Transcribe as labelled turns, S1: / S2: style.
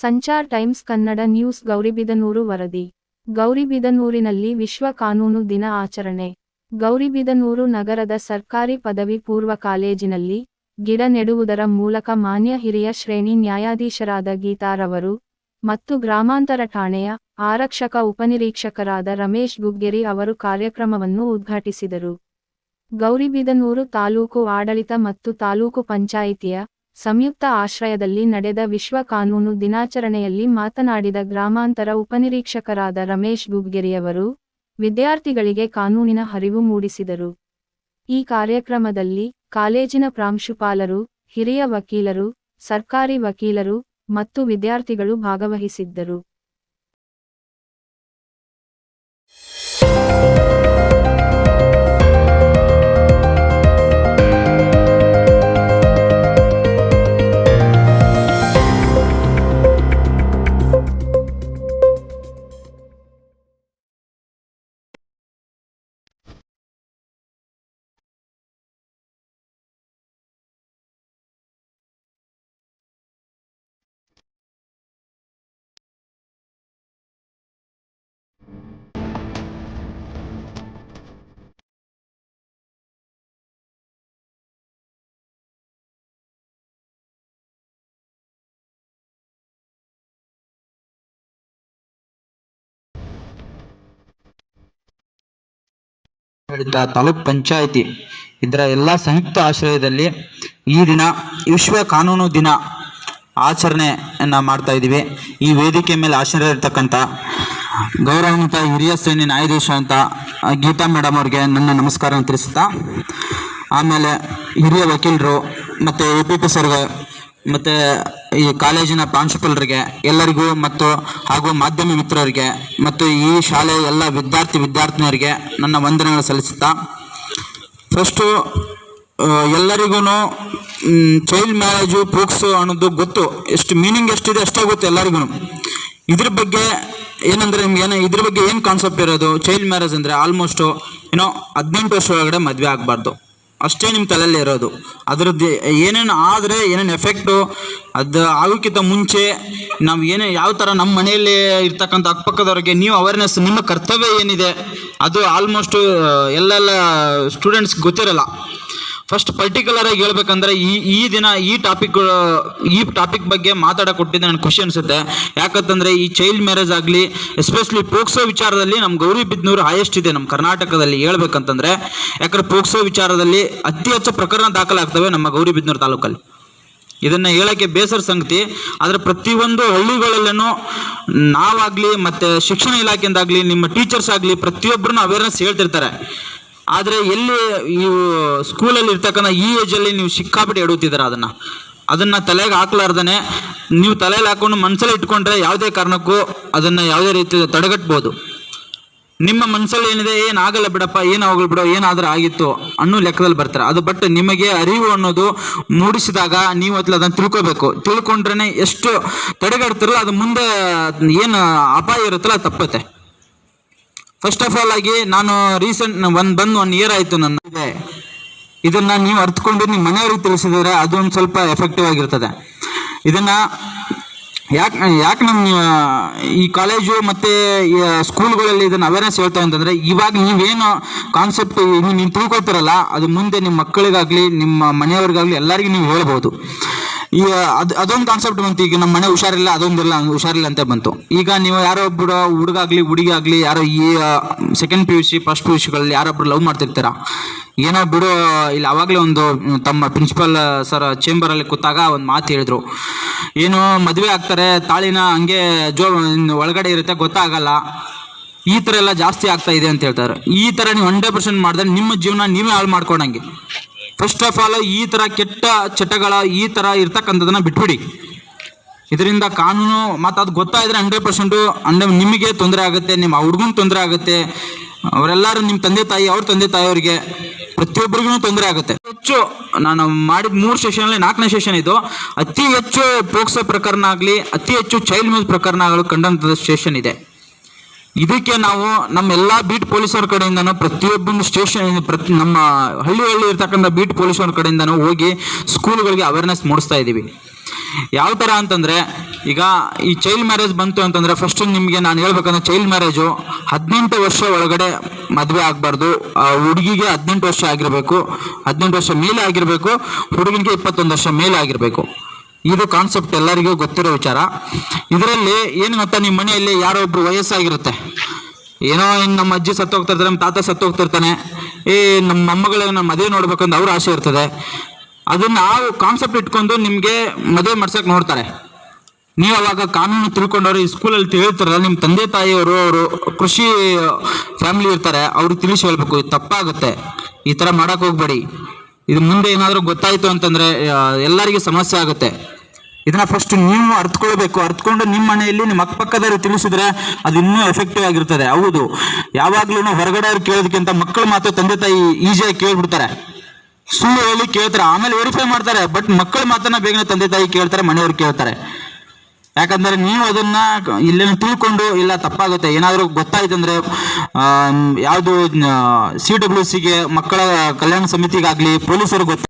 S1: Sanchar times Kannada news Gauribidanur ವರದಿ. ಗೌರಿಬಿದನೂರಿನಲ್ಲಿ ವಿಶ್ವ ಕಾನೂನು ದಿನ ಆಚರಣೆ. ಗೌರಿಬಿದನೂರು ನಗರದ ಸರ್ಕಾರಿ ಪದವಿ ಪೂರ್ವ ಕಾಲೇಜಿನಲ್ಲಿ ಗಿಡ ನೆಡುವುದರ ಮೂಲಕ ಮಾನ್ಯ ಹಿರಿಯ ಶ್ರೇಣಿ ನ್ಯಾಯಾಧೀಶರಾದ ಗೀತಾರವರು ಮತ್ತು ಗ್ರಾಮಾಂತರ ಠಾಣೆಯ ಆರಕ್ಷಕ ಉಪನಿರೀಕ್ಷಕರಾದ ರಮೇಶ್ ಗುಗ್ಗೆರಿ ಅವರು ಕಾರ್ಯಕ್ರಮವನ್ನು ಉದ್ಘಾಟಿಸಿದರು. ಗೌರಿಬಿದನೂರು ತಾಲೂಕು ಆಡಳಿತ ಮತ್ತು ತಾಲೂಕು ಪಂಚಾಯಿತಿಯ ಸಂಯುಕ್ತ ಆಶ್ರಯದಲ್ಲಿ ನಡೆದ ವಿಶ್ವ ಕಾನೂನು ದಿನಾಚರಣೆಯಲ್ಲಿ ಮಾತನಾಡಿದ ಗ್ರಾಮಾಂತರ ಉಪನಿರೀಕ್ಷಕರಾದ ರಮೇಶ್ ಗುಬ್ಗೆರಿಯವರು ವಿದ್ಯಾರ್ಥಿಗಳಿಗೆ ಕಾನೂನಿನ ಹರಿವು ಮೂಡಿಸಿದರು. ಈ ಕಾರ್ಯಕ್ರಮದಲ್ಲಿ ಕಾಲೇಜಿನ ಪ್ರಾಂಶುಪಾಲರು, ಹಿರಿಯ ವಕೀಲರು, ಸರ್ಕಾರಿ ವಕೀಲರು ಮತ್ತು ವಿದ್ಯಾರ್ಥಿಗಳು ಭಾಗವಹಿಸಿದ್ದರು.
S2: ಆಡಳಿತ ತಾಲೂಕ್ ಪಂಚಾಯಿತಿ. ಇದರ ಎಲ್ಲ ಸಂಯುಕ್ತ ಆಶ್ರಯದಲ್ಲಿ ಈ ದಿನ ವಿಶ್ವ ಕಾನೂನು ದಿನ ಆಚರಣೆಯನ್ನು ಮಾಡ್ತಾ ಇದ್ದೀವಿ. ಈ ವೇದಿಕೆ ಮೇಲೆ ಆಶ್ರಯ ಇರ್ತಕ್ಕಂಥ ಗೌರವಾನ್ವಿತ ಹಿರಿಯ ಶ್ರೇಣಿ ನ್ಯಾಯಾಧೀಶ ಅಂತ ಗೀತಾ ಮೇಡಮ್ ಅವ್ರಿಗೆ ನನ್ನ ನಮಸ್ಕಾರ ತಿಳಿಸುತ್ತಾ, ಆಮೇಲೆ ಹಿರಿಯ ವಕೀಲರು ಮತ್ತು ಎ ಪಿ ಪಿ ಸರ್ಗೆ ಮತ್ತು ಈ ಕಾಲೇಜಿನ ಪ್ರಾಂಶುಪಾಲರಿಗೆ, ಎಲ್ಲರಿಗೂ ಮತ್ತು ಹಾಗೂ ಮಾಧ್ಯಮ ಮಿತ್ರರಿಗೆ ಮತ್ತು ಈ ಶಾಲೆಯ ಎಲ್ಲ ವಿದ್ಯಾರ್ಥಿ ವಿದ್ಯಾರ್ಥಿನಿಯರಿಗೆ ನನ್ನ ವಂದನೆಗಳು ಸಲ್ಲಿಸುತ್ತಾ ಫಸ್ಟು ಎಲ್ಲರಿಗೂ ಚೈಲ್ಡ್ ಮ್ಯಾರೇಜು ಪೋಕ್ಸೋ ಅನ್ನೋದು ಗೊತ್ತು, ಎಷ್ಟು ಮೀನಿಂಗ್ ಎಷ್ಟಿದೆ ಅಷ್ಟೇ ಗೊತ್ತು ಎಲ್ಲರಿಗೂ ಇದ್ರ ಬಗ್ಗೆ ಏನಂದ್ರೆ ನಿಮ್ಗೆ ಏನೋ, ಇದ್ರ ಬಗ್ಗೆ ಏನು ಕಾನ್ಸೆಪ್ಟ್ ಇರೋದು? ಚೈಲ್ಡ್ ಮ್ಯಾರೇಜ್ ಅಂದರೆ ಆಲ್ಮೋಸ್ಟು ಏನೋ ಹದಿನೆಂಟು ವರ್ಷ ಒಳಗಡೆ ಮದುವೆ ಆಗಬಾರ್ದು. ಅಷ್ಟೇ ನಿಮ್ಮ ತಲೆಯಲ್ಲಿ ಇರೋದು. ಅದರದ್ದು ಏನೇನು ಆದರೆ ಏನೇನು ಎಫೆಕ್ಟು ಅದು ಆಗೋಕ್ಕಿಂತ ಮುಂಚೆ ನಾವು ಏನೇ ಯಾವ ಥರ ನಮ್ಮ ಮನೆಯಲ್ಲಿ ಇರ್ತಕ್ಕಂಥ ಅಕ್ಕಪಕ್ಕದವ್ರಿಗೆ ನೀವು ಅವೇರ್ನೆಸ್ ನಿಮ್ಮ ಕರ್ತವ್ಯ ಏನಿದೆ, ಅದು ಆಲ್ಮೋಸ್ಟು ಎಲ್ಲೆಲ್ಲ ಸ್ಟೂಡೆಂಟ್ಸ್ ಗೊತ್ತಿರಲ್ಲ. ಫಸ್ಟ್ ಪರ್ಟಿಕ್ಯುಲರ್ ಆಗಿ ಹೇಳ್ಬೇಕಂದ್ರೆ ಈ ಈ ದಿನ ಈ ಟಾಪಿಕ್ ಈ ಟಾಪಿಕ್ ಬಗ್ಗೆ ಮಾತಾಡಕ್ಕೆ ಕೊಟ್ಟಿದ್ದೆ ನನಗೆ ಖುಷಿ ಅನಿಸುತ್ತೆ. ಯಾಕಂತಂದ್ರೆ ಈ ಚೈಲ್ಡ್ ಮ್ಯಾರೇಜ್ ಆಗಲಿ ಎಸ್ಪೆಷಲಿ ಪೋಕ್ಸೋ ವಿಚಾರದಲ್ಲಿ ನಮ್ಮ ಗೌರಿ ಬಿದ್ನೂರು ಹೈಯೆಸ್ಟ್ ಇದೆ ನಮ್ಮ ಕರ್ನಾಟಕದಲ್ಲಿ ಹೇಳ್ಬೇಕಂತಂದ್ರೆ. ಯಾಕಂದ್ರೆ ಪೋಕ್ಸೋ ವಿಚಾರದಲ್ಲಿ ಅತಿ ಹೆಚ್ಚು ಪ್ರಕರಣ ದಾಖಲಾಗ್ತವೆ ನಮ್ಮ ಗೌರಿ ಬಿದ್ನೂರು ತಾಲೂಕಲ್ಲಿ. ಇದನ್ನ ಹೇಳಕ್ಕೆ ಬೇಸರ ಸಂಗತಿ, ಆದ್ರೆ ಪ್ರತಿಯೊಂದು ಹಳ್ಳಿಗಳಲ್ಲೂ ನಾವಾಗ್ಲಿ ಮತ್ತೆ ಶಿಕ್ಷಣ ಇಲಾಖೆಯಿಂದಾಗ್ಲಿ, ನಿಮ್ಮ ಟೀಚರ್ಸ್ ಆಗಲಿ ಪ್ರತಿಯೊಬ್ಬರನ್ನು ಅವೇರ್ನೆಸ್ ಹೇಳ್ತಿರ್ತಾರೆ. ಆದರೆ ಎಲ್ಲಿ ಇವು ಸ್ಕೂಲಲ್ಲಿ ಇರ್ತಕ್ಕಂಥ ಈ ಏಜಲ್ಲಿ ನೀವು ಸಿಕ್ಕಾಪಟ್ಟೆ ಎಡುತ್ತಿದ್ದೀರ ಅದನ್ನು? ಅದನ್ನು ತಲೆಗೆ ಹಾಕ್ಲಾರ್ದೇ ನೀವು ತಲೆಯಲ್ಲಿ ಹಾಕೊಂಡು ಮನಸ್ಸಲ್ಲಿ ಇಟ್ಕೊಂಡ್ರೆ ಯಾವುದೇ ಕಾರಣಕ್ಕೂ ಅದನ್ನು ಯಾವುದೇ ರೀತಿ ತಡೆಗಟ್ಬೋದು. ನಿಮ್ಮ ಮನಸ್ಸಲ್ಲಿ ಏನಿದೆ ಏನು ಆಗಲ್ಲ ಬಿಡಪ್ಪ ಏನು ಹೋಗಲ್ ಬಿಡೋ, ಏನಾದರೂ ಆಗಿತ್ತು ಅನ್ನೋ ಲೆಕ್ಕದಲ್ಲಿ ಬರ್ತಾರೆ. ಅದು ಬಟ್ ನಿಮಗೆ ಅರಿವು ಅನ್ನೋದು ಮೂಡಿಸಿದಾಗ ನೀವು ಅದ್ಲ ಅದನ್ನು ತಿಳ್ಕೊಬೇಕು. ತಿಳ್ಕೊಂಡ್ರೆ ಎಷ್ಟು ತಡೆಗಟ್ತಿರಲ್ಲ ಅದು ಮುಂದೆ ಏನು ಅಪಾಯ ಇರುತ್ತಲ್ಲ ತಪ್ಪುತ್ತೆ. ಫಸ್ಟ್ ಆಫ್ ಆಲ್ ಆಗಿ ನಾನು ರೀಸೆಂಟ್ ಒಂದು ಬಂದು ಒನ್ ಇಯರ್ ಆಯಿತು ನನ್ನ ಇದೆ ಇದನ್ನ ನೀವು ಅರ್ಥಕೊಂಡು ನಿಮ್ಮ ಮನೆಯವ್ರಿಗೆ ತಿಳಿಸಿದ್ರೆ ಅದೊಂದು ಸ್ವಲ್ಪ ಎಫೆಕ್ಟಿವ್ ಆಗಿರ್ತದೆ. ಇದನ್ನ ಯಾಕೆ ಯಾಕೆ ನಮ್ಮ ಈ ಕಾಲೇಜು ಮತ್ತು ಸ್ಕೂಲ್ಗಳಲ್ಲಿ ಇದನ್ನು ಅವೇರ್ನೆಸ್ ಹೇಳ್ತಾ ಅಂತಂದರೆ ಇವಾಗ ನೀವೇನು ಕಾನ್ಸೆಪ್ಟ್ ನೀವು ತಿಳ್ಕೊಳ್ತಿರಲ್ಲ, ಅದು ಮುಂದೆ ನಿಮ್ಮ ಮಕ್ಕಳಿಗಾಗಲಿ, ನಿಮ್ಮ ಮನೆಯವ್ರಿಗಾಗಲಿ ಎಲ್ಲರಿಗೂ ನೀವು ಹೇಳ್ಬೋದು. ಈಗ ಅದ್, ಅದೊಂದು ಕಾನ್ಸೆಪ್ಟ್ ಬಂತು. ಈಗ ನಮ್ಮ ಮನೆ ಹುಷಾರಿಲ್ಲ, ಅದೊಂದಿಲ್ಲ ಹುಷಾರಿಲ್ಲ ಅಂತ ಬಂತು. ಈಗ ನೀವು ಯಾರೋ ಒಬ್ಬರು ಹುಡುಗಾಗ್ಲಿ ಹುಡುಗಿ ಆಗಲಿ ಯಾರೋ ಈ second P U C first P U ಸಿಗಳಲ್ಲಿ ಯಾರೊಬ್ರು ಲವ್ ಮಾಡ್ತಿರ್ತೀರಾ? ಏನೋ ಬಿಡು, ಇಲ್ಲಿ, ಅವಾಗಲೇ ಒಂದು ತಮ್ಮ ಪ್ರಿನ್ಸಿಪಲ್ ಸರ್ ಚೇಂಬರಲ್ಲಿ ಕೂತಾಗ ಒಂದು ಮಾತು ಹೇಳಿದ್ರು. ಏನು ಮದುವೆ ಆಗ್ತಾರೆ, ತಾಳಿನ ಹಂಗೆ ಜೋ ಒಳಗಡೆ ಇರುತ್ತೆ, ಗೊತ್ತಾಗಲ್ಲ. ಈ ಥರ ಎಲ್ಲ ಜಾಸ್ತಿ ಆಗ್ತಾ ಇದೆ ಅಂತ ಹೇಳ್ತಾರೆ. ಈ ಥರ ನೀವು ಹಂಡ್ರೆಡ್ ಪರ್ಸೆಂಟ್ ಮಾಡಿದ್ರೆ ನಿಮ್ಮ ಜೀವನ ನೀವೇ ಹಾಳು ಮಾಡ್ಕೊಂಡಂಗೆ. ಫಸ್ಟ್ ಆಫ್ ಆಲ್ ಈ ಥರ ಕೆಟ್ಟ ಚಟಗಳ ಈ ಥರ ಇರ್ತಕ್ಕಂಥದ್ದನ್ನ ಬಿಟ್ಬಿಡಿ. ಇದರಿಂದ ಕಾನೂನು ಮತ್ತು ಅದು ಗೊತ್ತಾಯಿದ್ರೆ ಹಂಡ್ರೆಡ್ ಪರ್ಸೆಂಟು ನಿಮಗೆ ತೊಂದರೆ ಆಗುತ್ತೆ ನಿಮ್ಮ ಹುಡುಗನ ತೊಂದರೆ ಆಗುತ್ತೆ, ಅವರೆಲ್ಲರೂ ನಿಮ್ಮ ತಂದೆ ತಾಯಿ, ಅವ್ರ ತಂದೆ ತಾಯಿಯವರಿಗೆ ಪ್ರತಿಯೊಬ್ಬರಿಗೂ ತೊಂದರೆ ಆಗುತ್ತೆ. ಹೆಚ್ಚು ನಾನು ಮಾಡಿದ ಮೂರು ಸೆಷನಲ್ಲಿ ನಾಲ್ಕನೇ ಸೆಷನ್ ಇದು. ಅತಿ ಹೆಚ್ಚು ಪೋಕ್ಸೋ ಪ್ರಕರಣ ಆಗಲಿ, ಅತಿ ಹೆಚ್ಚು ಚೈಲ್ಡ್ ಮ್ಯಾರೇಜ್ ಪ್ರಕರಣಗಳು ಕಂಡಂಥ ಸೆಷನ್ ಇದೆ. ಇದಕ್ಕೆ ನಾವು ನಮ್ಮ ಎಲ್ಲಾ ಬೀಟ್ ಪೊಲೀಸರ ಕಡೆಯಿಂದನೂ ಪ್ರತಿಯೊಬ್ಬೊಂದು ಸ್ಟೇಷನ್ ಪ್ರತಿ ನಮ್ಮ ಹಳ್ಳಿ ಹಳ್ಳಿ ಇರ್ತಕ್ಕಂಥ ಬೀಟ್ ಪೊಲೀಸರ ಕಡೆಯಿಂದನೂ ಹೋಗಿ ಸ್ಕೂಲ್ಗಳಿಗೆ ಅವೇರ್ನೆಸ್ ಮೂಡಿಸ್ತಾ ಇದ್ದೀವಿ. ಯಾವ ಥರ ಅಂತಂದರೆ, ಈಗ ಈ ಚೈಲ್ಡ್ ಮ್ಯಾರೇಜ್ ಬಂತು ಅಂತಂದರೆ ಫಸ್ಟ್ ನಿಮಗೆ ನಾನು ಹೇಳ್ಬೇಕಂದ್ರೆ ಚೈಲ್ಡ್ ಮ್ಯಾರೇಜು ಹದಿನೆಂಟು ವರ್ಷ ಒಳಗಡೆ ಮದುವೆ ಆಗಬಾರ್ದು. ಹುಡುಗಿಗೆ ಹದಿನೆಂಟು ವರ್ಷ ಆಗಿರಬೇಕು, ಹದಿನೆಂಟು ವರ್ಷ ಮೇಲೆ ಆಗಿರಬೇಕು, ಹುಡುಗನಿಗೆ ಇಪ್ಪತ್ತೊಂದು ವರ್ಷ ಮೇಲೆ ಆಗಿರಬೇಕು. ಇದು ಕಾನ್ಸೆಪ್ಟ್ ಎಲ್ಲರಿಗೂ ಗೊತ್ತಿರೋ ವಿಚಾರ. ಇದರಲ್ಲಿ ಏನು ಗೊತ್ತಾ ನಿಮ್ಮ ಮನೆಯಲ್ಲಿ ಯಾರೋ ಒಬ್ರು ವಯಸ್ಸಾಗಿರುತ್ತೆ? ಏನೋ ನಮ್ಮ ಅಜ್ಜಿ ಸತ್ತು ಹೋಗ್ತಿರ್ತಾರೆ ನಮ್ಮ ತಾತ ಸತ್ತು ಹೋಗ್ತಿರ್ತಾನೆ ಏ ನಮ್ಮ ಮೊಮ್ಮಗಳ ಮದುವೆ ನೋಡ್ಬೇಕಂತ ಅವ್ರ ಆಸೆ ಇರ್ತದೆ. ಅದನ್ನ ಆ ಕಾನ್ಸೆಪ್ಟ್ ಇಟ್ಕೊಂಡು ನಿಮಗೆ ಮದುವೆ ಮಾಡ್ಸಕ್ ನೋಡ್ತಾರೆ. ನೀವು ಅವಾಗ ಕಾನೂನು ತಿಳ್ಕೊಂಡವ್ರು, ಈ ಸ್ಕೂಲಲ್ಲಿ ತಿಳಿತಾರಲ್ಲ ನಿಮ್ಮ ತಂದೆ ತಾಯಿಯವರು, ಅವರು ಕೃಷಿ ಫ್ಯಾಮಿಲಿ ಇರ್ತಾರೆ, ಅವ್ರಿಗೆ ತಿಳಿಸಿ ಹೇಳ್ಬೇಕು, ಇದು ತಪ್ಪಾಗುತ್ತೆ. ಈ ಥರ ಮಾಡಕ್ ಹೋಗ್ಬೇಡಿ. ಇದು ಮುಂದೆ ಏನಾದರೂ ಗೊತ್ತಾಯಿತು ಅಂತಂದ್ರೆ ಎಲ್ಲರಿಗೂ ಸಮಸ್ಯೆ ಆಗುತ್ತೆ. ಇದನ್ನ ಫಸ್ಟ್ ನೀವು ಅರ್ಥಕೊಳ್ಬೇಕು ಅರ್ಥಕೊಂಡು ನಿಮ್ಮ ಮನೆಯಲ್ಲಿ ನಿಮ್ಮ ಅಕ್ಕಪಕ್ಕದವ್ರಿಗೆ ತಿಳಿಸಿದ್ರೆ ಅದು ಇನ್ನೂ ಎಫೆಕ್ಟಿವ್ ಆಗಿರ್ತದೆ. ಹೌದು. ಯಾವಾಗ್ಲೂ ಹೊರಗಡೆ ಅವ್ರು ಕೇಳೋದಕ್ಕಿಂತ ಮಕ್ಕಳು ಮಾತು ತಂದೆ ತಾಯಿ ಈಸಿಯಾಗಿ ಕೇಳ್ಬಿಡ್ತಾರೆ. ಸುಳ್ಳು ಹೇಳಿ ಕೇಳ್ತಾರೆ. ಆಮೇಲೆ ವೆರಿಫೈ ಮಾಡ್ತಾರೆ. ಬಟ್ ಮಕ್ಕಳ ಮಾತನ್ನ ಬೇಗನೆ ತಂದೆ ತಾಯಿ ಕೇಳ್ತಾರೆ, ಮನೆಯವ್ರು ಕೇಳ್ತಾರೆ. ಯಾಕಂದ್ರೆ ನೀವು ಅದನ್ನ ಇಲ್ಲೇನು ತಿಳ್ಕೊಂಡು ಇಲ್ಲ ತಪ್ಪಾಗುತ್ತೆ. ಏನಾದರೂ ಗೊತ್ತಾಯ್ತಂದ್ರೆ ಯಾವುದು ಸಿ ಡಬ್ಲ್ಯೂ ಸಿಗೆ ಮಕ್ಕಳ ಕಲ್ಯಾಣ ಸಮಿತಿಗಾಗ್ಲಿ, ಪೊಲೀಸರು ಗೊತ್ತ